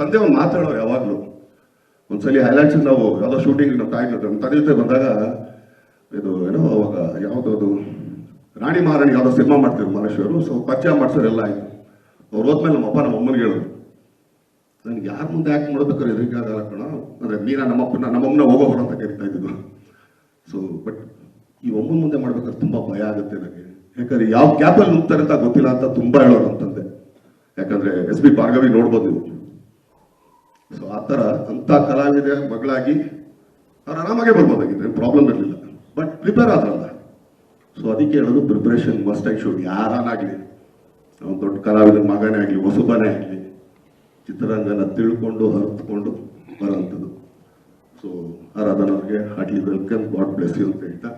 ತಂದೆ ಒಂದು ಮಾತಾಡೋರು ಯಾವಾಗಲೂ. ಒಂದ್ಸಲಿ ಹೈಲೈಟ್ಸ್ ನಾವು ಯಾವುದೋ ಶೂಟಿಂಗ್ ನಮ್ಮ ತಾಯಿ ನಮ್ಮ ತಂದೆ ಜೊತೆ ಬಂದಾಗ ಇದು ಏನೋ ಅವಾಗ ಯಾವುದೋ ಅದು ರಾಣಿ ಮಹಾರಾಣಿ ಯಾವುದೋ ಸಿನಿಮಾ ಮಾಡ್ತಿದ್ರು ಮಹೇಶ್ವರು. ಸೊ ಪರಿಚಯ ಮಾಡ್ಸೋರು ಎಲ್ಲ ಆಯ್ತು. ಅವ್ರು ಹೋದ್ಮೇಲೆ ನಮ್ಮಪ್ಪ ನಮ್ಮ ಅಮ್ಮನಿಗೆ ಹೇಳಿದ್ರು ನನಗೆ ಯಾರ ಮುಂದೆ ಯಾಕೆ ಮಾಡ್ಬೇಕಾದ್ರೆ ಎದುರಿಗೆ ಆಗಲ್ಲ ಕಣ? ಅಂದರೆ ಮೀನಾ ನಮ್ಮಪ್ಪನ ನಮ್ಮಮ್ಮನ ಹೋಗೋಬಾರ ಅಂತ ಕರಿತಾ ಇದ್ದಿದ್ದು. ಸೊ ಬಟ್ ಈ ಒಮ್ಮನ ಮುಂದೆ ಮಾಡ್ಬೇಕಾದ್ರೆ ತುಂಬ ಭಯ ಆಗುತ್ತೆ ನನಗೆ ಯಾಕಂದ್ರೆ ಯಾವ ಕ್ಯಾಪಲ್ಲಿ ನುಗ್ತಾರೆ ಅಂತ ಗೊತ್ತಿಲ್ಲ ಅಂತ ತುಂಬ ಹೇಳೋರು ಅಂತಂದೆ ಯಾಕಂದ್ರೆ ಎಸ್ ಬಿ ಭಾರ್ಗವಿ ನೋಡ್ಬೋದು ನೀವು. ಸೊ ಆ ಥರ ಅಂಥ ಕಲಾವಿದ ಮಗಳಾಗಿ ಅವ್ರು ಆರಾಮಾಗೆ ಬರ್ಬೋದಾಗಿದೆ ಪ್ರಾಬ್ಲಮ್ ಇರಲಿಲ್ಲ. ಬಟ್ ಪ್ರಿಪೇರ್ ಆದ್ರಲ್ಲ. ಸೊ ಅದಕ್ಕೆ ಹೇಳೋದು ಪ್ರಿಪ್ರೇಷನ್ ಮಸ್ಟ್ ಐ ಶುಡ್ ಯಾರಾನಾಗಲಿ ಅವ್ನು ದೊಡ್ಡ ಕಲಾವಿದನ ಮಗನೇ ಆಗಲಿ, ಹೊಸಬನೇ ಆಗಲಿ, ಚಿತ್ರರಂಗನ ತಿಳ್ಕೊಂಡು ಹರಿದುಕೊಂಡು ಬರೋಂಥದ್ದು. So ಆರಾಧನವ್ರಿಗೆ heartily welcome god bless you ಅಂತ ಹೇಳ್ತಾ